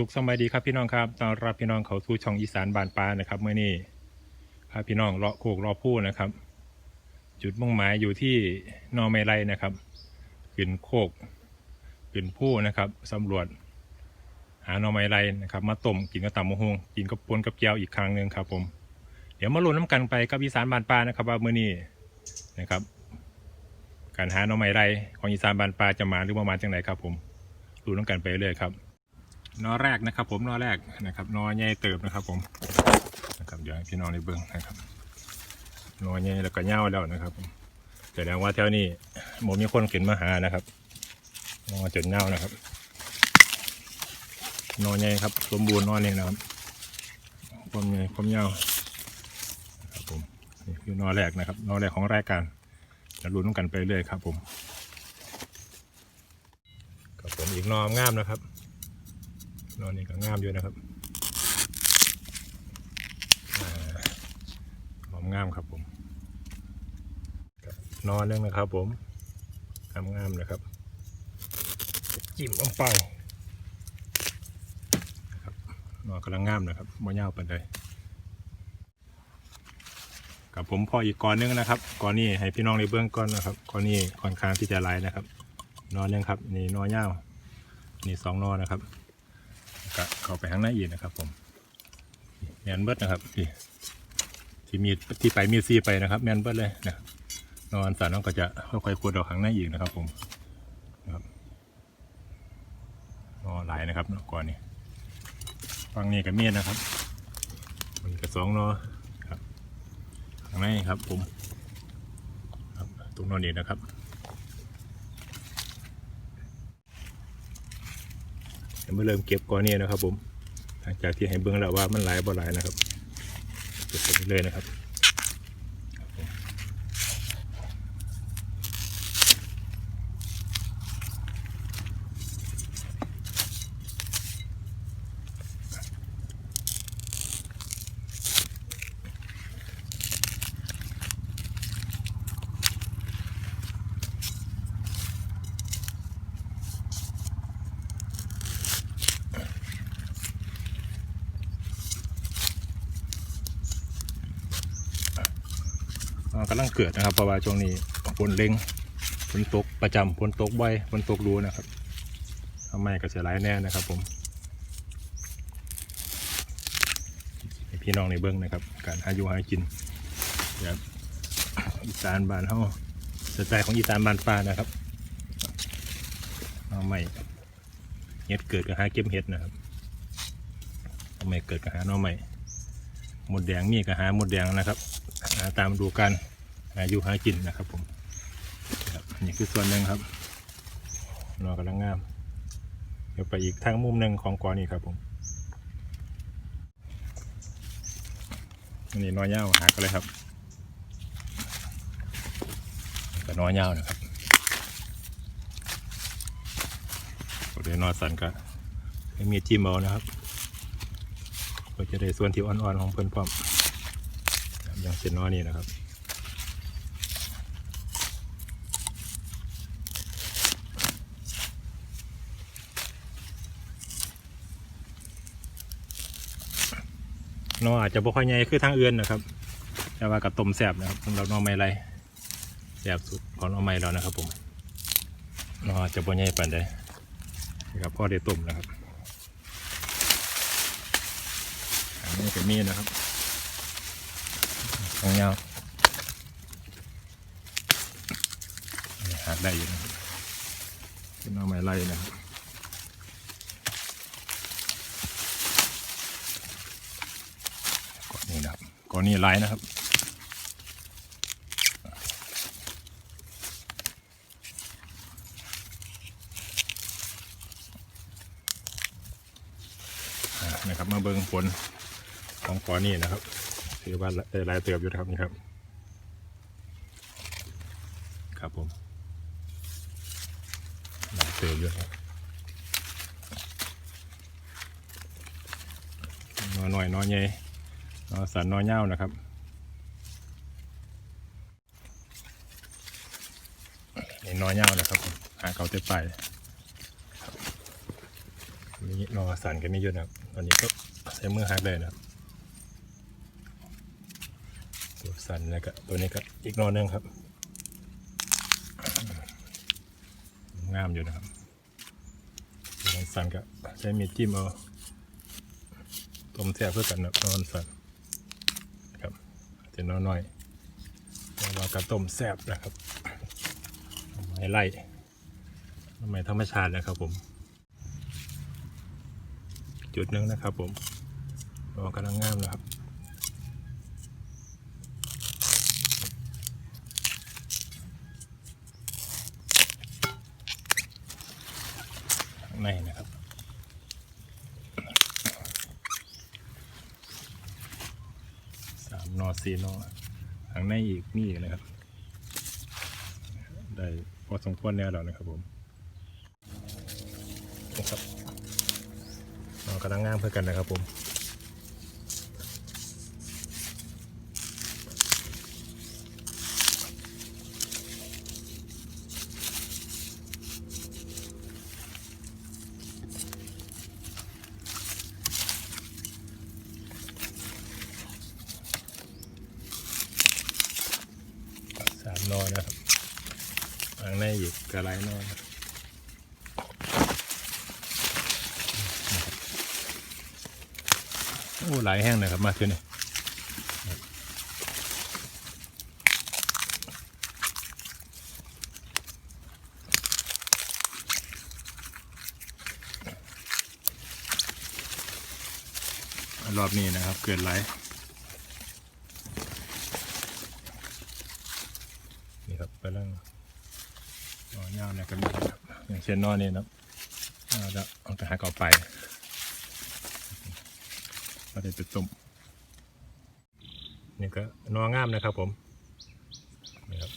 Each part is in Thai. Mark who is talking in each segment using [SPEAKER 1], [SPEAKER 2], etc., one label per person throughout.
[SPEAKER 1] สุขสบายดีครับพี่น้องครับต้อนรับพี่น้องเขาสู่ช่องอีสานบานปลานะครับเมื่อนี้พาพี่น้องเลาะโคกเลาะผู้นะครับ จุดมุ่งหมายอยู่ที่นอเมไรนะครับขึ้นโคกขึ้นผู้นะครับสำรวจ หานอไมไรนะครับ มาต้มกินกับตำมะฮงกินกับปนกับแก้วอีกครั้งหนึ่งครับผม เดี๋ยวมาลุ้นน้ำกันไปกับอีสานบานปลานะครับว่าเมื่อนี้นะครับ การหานอไมไรของอีสานบานปลาจะมาหรือว่ามาจังไหนครับผมลุนน้ำกันไปเรื่อยครับ นอแรกนะครับ ผมนอแรกนะครับนอใหญ่เติบนะครับ ผมนะครับเดี๋ยวให้พี่น้องได้เบิ่งนะครับนอใหญ่แล้วก็เน่าแล้วนะครับผมแสดงว่าแถวนี้หมมีคนขึ้นมาหานะครับนอจนเน่านะครับนอใหญ่ครับ สมบูรณ์นอนี่นะครับความใหญ่ความยาวนะครับผมนี่คือนอแรกนะครับนอแรกของรายการจะลุ้นกันไปเรื่อยครับ ผมครับผมอีกนองามนะครับ นอนนี่ก็งามอยู่นะครับหอมงามครับผมครับนอนนึงนะครับผมงามงามนะครับ จิ้มลงไปนะครับนอนกำลังงามนะครับบ่ยาปานใดกับผมพออีกก้อนหนึงนะครับก้อนนี้ให้พี่น้องในเบื้องก้อนนะครับก้อนนี้ค่อนข้างที่จะหลายนะครับ นอนนึงครับ นี่นอนยานี่สองนอนนะครับ เข้าไปข้างในอีกนะครับ ผมแมนเบิดนะครับที่ที่มีที่ไปมีซีไปนะครับ แมนเบิดเลยนะนอนสันน้องก็จะค่อยๆขุดออกข้างในอีกนะครับ ผมนะครับนอหลายนะครับก่อนนี้ฟังนี้กับเมียนะครับ มันกระสองนอครับข้างในครับ ผม ครับตรงนอนนี้นะครับ เดี๋ยว มาเริ่มเก็บก้อนนี้นะครับผมหลังจากที่ให้เบื้องแล้วว่ามันหลายบ่หลายนะครับเก็บไปเรื่อยนะครับ กำลังเกิดนะครับเพราะว่าช่วงนี้ฝนเล็งฝนตกประจำฝนตกบ่อยฝนตกรู้นะครับทำไมก็จะหลายแน่นะครับ ผมพี่น้องในเบื้องนะครับ การหาอยู่หากินแบบอีสานบานเฮาสไตล์ของอีสานบานฟ้านะครับเอาไม่เห็ดเกิดกับหาเก็บเห็ดนะครับทำไม่เกิดกับหาน่อไม่ หมดแดงมีกับหาหมดแดงนะครับหาตามดูกันหาอยู่หากินนะครับผมนี่คือส่วนหนึ่งครับนอกำลังงาม เดี๋ยวไปอีกทางมุมหนึ่งของกอนี่ครับผมนนี้น้อยเย้าหากันเลยครับก็น้อยเย้านะครับเดี๋ยวนอสันก็ให้มีจิ้มเอานะครับ ก็จะได้ส่วนที่อ่อนๆของเพื่อนพร้อมอย่างเช่นน้อนี่นะครับนออาจจะบ่ค่อยใหญ่คือทางอื่นนะครับ แต่ว่ากับต้มแสบนะครับสำหรับหนอไม้ไรแสบสุดของหนอไม้เรานะครับผมนออาจจะบ่ใหญ่ปานใดนะครับพ่อได้ต้มนะครับอั นนี้ก็มีนะครับของยาวหักได้อยู่นะครับเป็นเอาไม้ไล่นะครับก้อนนี้นะครับก้อนนี้ไล่นะครับอ่านะครับมาเบิ้งผล ของก้อนนี้นะครับถือว่าได้ลายเติบอยู่นะครับนี่ครับ ครับผมลายเติบอยู่ครับนอหน่อยนอใหญ่นอสันนอเง่านะครับนี่นอเง่านะครับผมหาเกาเต็มไปครับมีนอสันก็มีเยอะนะครับตอนนี้ก็ใช้มือหักเลยนะครับ ตัวสันแล้วก็ตัวนี้ก็อีกนอหนึงครับ งามอยู่นะครับตัวสันก็ใช้มีดจิ้มเอาต้มแซ่บเพื่อกันนะนอนสันครับจะนอยน้อยแล้วเราก็ต้มแซ่บนะครับไม้ไล่ไม้ธรรมชาตินะครับผม จุดหนึ่งนะครับผมรอกำลังงามนะครับ ข้าง ในนะครับสามนอสี่นอหางในอีกนี่นะครับ ได้พอสมควรแน่แล้วนะครับผมนะครับนอกำลังงามเพื่อกันนะครับผมสามนอนะครับข้างในอี กกระไรนอนโอ้หลายแห้งนะครับมาเที่ยวนี่รอบนี้นะครับ เกิดหลาย นี่ครับกำลังนอนยาวเนี่ยกัน ครับอย่างเช่นนอนนี่นะครับเอาละเอาไปหาเก่าไปก็ได้ไปต้มนี่ก็นองามนะครับผมนี่ครับ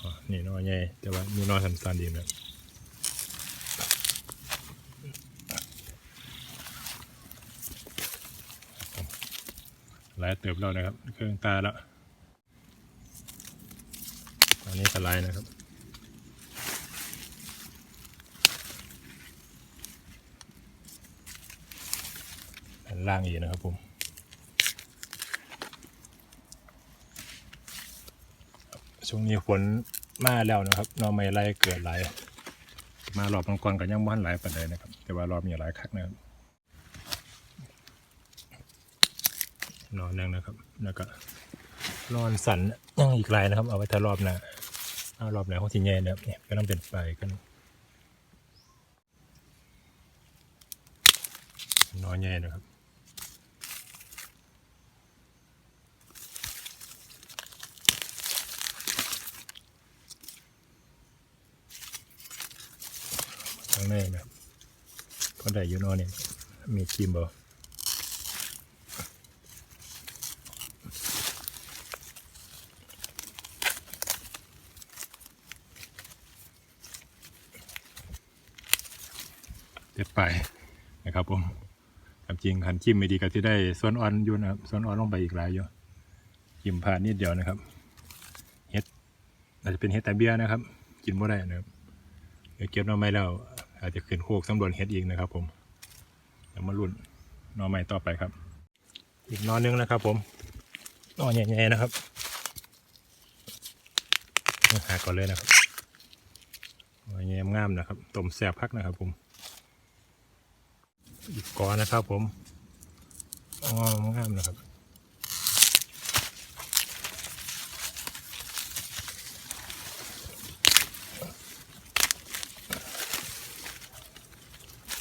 [SPEAKER 1] อ๋อนี่นอใหญ่แต่ว่ามีนอสันๆดีนะหลายเติบแล้วนะครับ เครื่องตาแล้ว ตอนนี้สไลด์นะครับแผ่นล่างอีกนะครับผมช่วงนี้ฝนมาแล้วนะครับนอไม่ไล่เกิดหลมารอบก่อนๆก็ยังบ้านหลายปันเลยนะครับ แต่ว่ารอบมีหลายคักนะครับนอนนึงนะครับ แล้วก็นอนสันยังอีกลายนะครับ เอาไว้ถ้ารอบหน้า เอารอบหน้าของทีแย่นะครับเนี่ยก็ต้องเป็นไฟกันน้อนแย่นะครับข้างในนะก็ได้อยู่นอนเนี่ยมีครีมบอ เด็ดไปนะครับผมกับ จริงหันจิ้มไม่ดีก็ที่ได้ส่วนอ่อนอยู่นะครับส่วนอ่อนลงไปอีกหลายอยู่จิ้มผ่านนิดเดียวนะครับเฮ็ดอาจจะเป็นเฮ็ดแต่เบี้ยนะครับ กินไม่ได้นะครับเดี๋ยวเก็บหน่อไม้แล้วอาจจะขึ้นโคกสำรวจเฮ็ดอีกนะครับ ผมเดี๋ยวมาลุ้นหน่อไม้ต่อไปครับ อีกหนอนึงนะครับ ผมหนอใหญ่ๆนะครับหาก่อนเลยนะครับหน่อใหญ่งามนะครับต้มแซบพักนะครับผม อีกก้อนนะครับผมอ๋องามนะครับ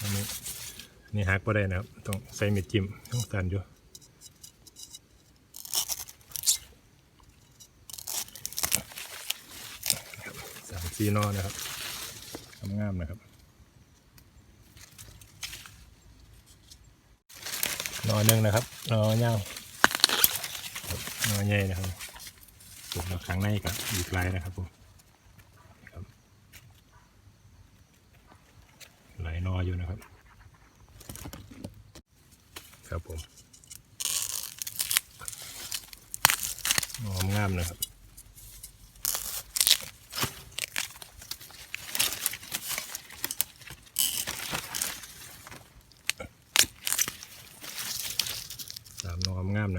[SPEAKER 1] อันนี้นี่ฮักก็ได้นะครับ ต้องใส่เมีดจิ้มต้องสันอยู่สามซีนอนะครับงามๆนะครับ นอหนึ่งนะครับนอยาวครับนอใหญ่นะครับผมมาข้างในกับอีกลายนะครับผมไหลายนออยู่นะครับ ครับผมนองามนะครับ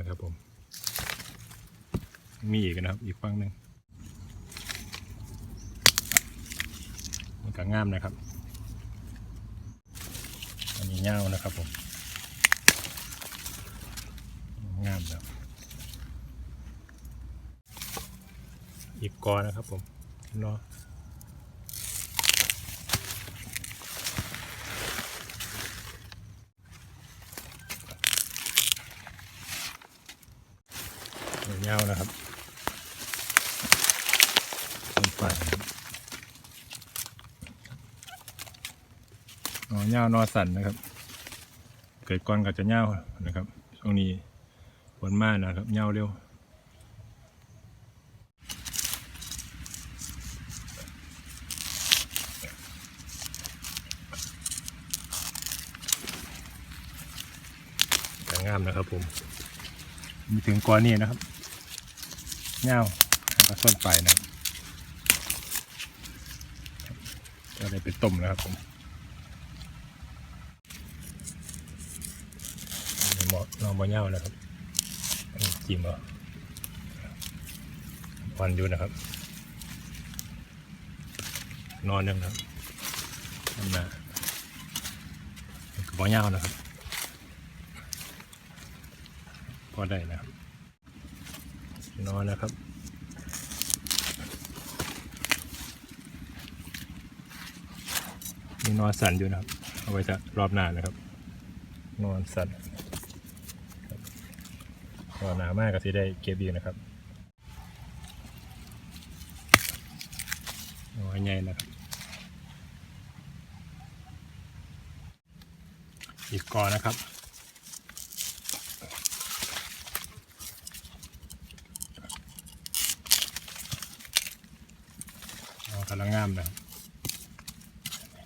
[SPEAKER 1] นะครับผม มีอีกนะครับ อีกฝั่งหนึ่งมันก็งามนะครับ อันนี้เงานะครับผมงามแล้วอีกกอนะครับผมเนาะ เงาวนะครับต้นไฟนะครับนอเงาวนอสันนะครับ เกิดก่อนก็จะเงานะครับช่วงนี้ฝนมากนะครับเงาเร็วแต่งามนะครับผม มีถึงก้อนนี้นะครับ เงาแล้วก็ส้นไปนะครับจะได้ไปต้มนะครับผมนนี้เหมาะลองมาเงานะครับจิ้มเอวันอยู่นะครับ นอนยังนะครับอันน่ะกับเงานะครับ พอได้นะครับ นอนนะครับ มีนอนสั่นอยู่นะครับ เอาไว้จะรอบหน้านะครับ นอนสั่นรอบหนามากก็ที่ได้เก็บอีกนะครับนอนใหญ่นะครับ อีกกอนะครับ อ๋อกำลั งามนะครับ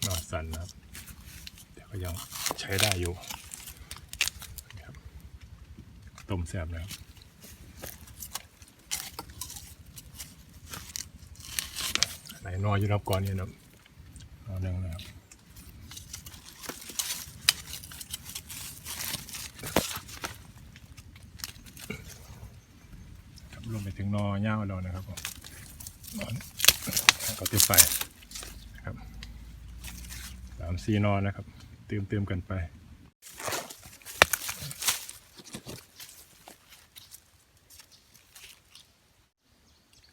[SPEAKER 1] นอนสันนะครับแต่ก็ยังใช้ได้อยู่นะครับต้มแซ่บนะครับไหนนอนอยู่รอบก่อนเนี่ยนะนอนหนึ่งนะครับรวมไปถึงนอย่างาเรานะครับผมนอน ก็ติดไฟนะครับสามสี่นอนนะครับ เติมเติมกันไป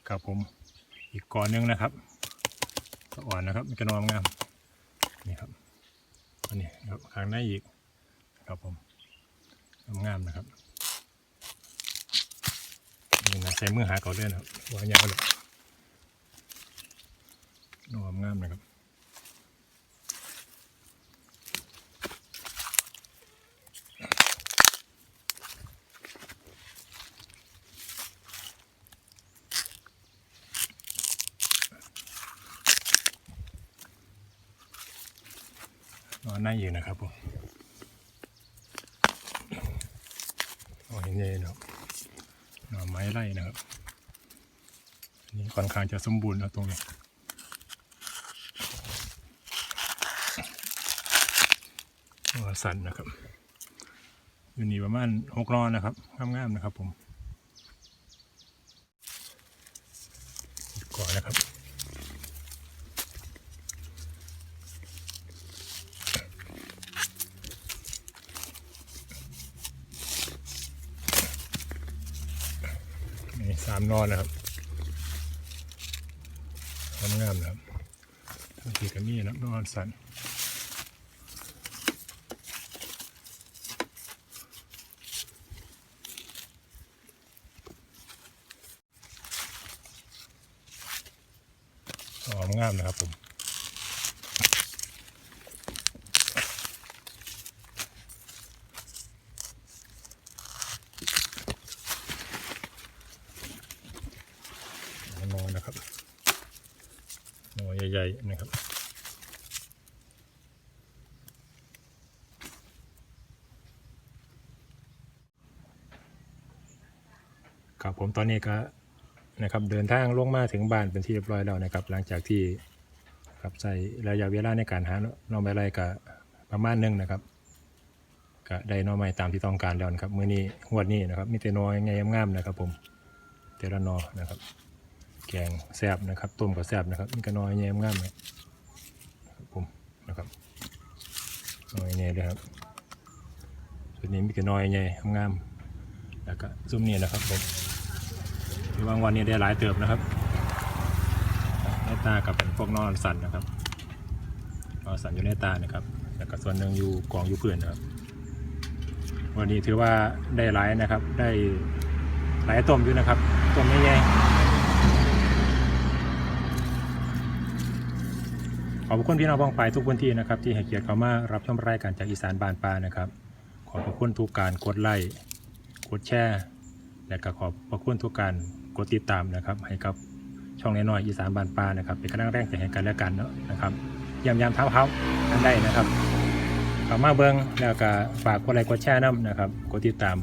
[SPEAKER 1] ครับผมอีกก้อนหนึงนะครับสะอ่อนนะครับมีกระนอมงามนี่ครับอันนี้ครับข้างในอีกครับผมงามๆนะครับนี่นะใช้มือหาเขาด้วยนะครับวางยาวเลย นอมงามนะครับนอนน่าอยู่นะครับผมโอ้ยเงยนะครับหน่อไม้ไร่นะครับนนี้ค่อนข้างจะสมบูรณ์นะตรงนี้ หัว สันนะครับ อยู่นี่ประมาณหกรอนนะครับงามๆนะครับ ผมก่อนนะครับนี่สามนอนนะครับงามๆนะครับทั้งสี่กับนี่นะนอนสัน อมงามนะครับผมนอนนะครับนอใหญ่ๆนะครับครับผมตอนนี้ก็ นะครับเดินทางลงมาถึงบ้านเป็นที่เรียบร้อยแล้วนะครับ หลังจากที่ครับใช้ระยะเวลาในการหาน้องใบไร่ก็ประมาณหนึงนะครับก็ได้หนอไม้ตามที่ต้องการแล้วนะครับมื้อนี้งวดนี้นะครับ มีแต่นอใหญ่ๆงามๆนะครับ ผมแต่ละนอนะครับ แกงแซบนะครับต้มก็แซบนะครับมีกระนอยแยงามนะครับผมนะครับนอยแย่เลยครับส่วนนี้มีกระนอยแย่งามๆแล้วก็ซุ้มนี่นะครับผม ถือว่าวันนี้ได้หลายเติบนะครับในตากับเป็นพวกนอนสันนะครับนอนสันอยู่ในตานะครับแล้วก็ส่วนหนึ่งอยู่กองอยู่เพื้นนะครับ วันนี้ถือว่าได้หลายนะครับ ได้หลายต้มอยู่นะครับต้มใหญ่ขอบคุณพี่น้องบ้องไปทุกพื้นที่นะครับ ที่ให้เกียรติเข้ามารับชมรายการจากอีสานบานปลานะครับ ขอบคุณทุกการกดไลค์กดแชร์ และก็ขอบพระคุณทุกการกดติดตามนะครับ ให้กับช่องน้อยๆอีสานบานปลานะครับ เป็นกำลังแรงใจให้กันและกันเนาะนะครับยามยามเท้าเท้ากันได้นะครับเข้ามาเบิ้งแล้วก็ฝากกดไลค์กดแชร์น้ำนะครับกดติดตาม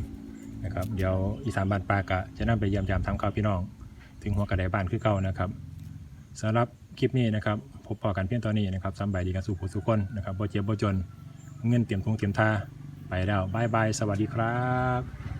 [SPEAKER 1] นะครับ เดี๋ยวอีสานบานปลากะจะนำไปยี่ยมยามทำข่าวพี่น้อง ถึงหัวกระไดบ้านคือเก่านะครับสำหรับคลิปนี้นะครับพบพอกันเพียงตอนนี้นะครับสำบายดีกันสู่ผู้สุขคนนะครับโบเจ็บบ่จน เงินเตรียมทงเตรียมท่าไปแล้วบายบาย สวัสดีครับ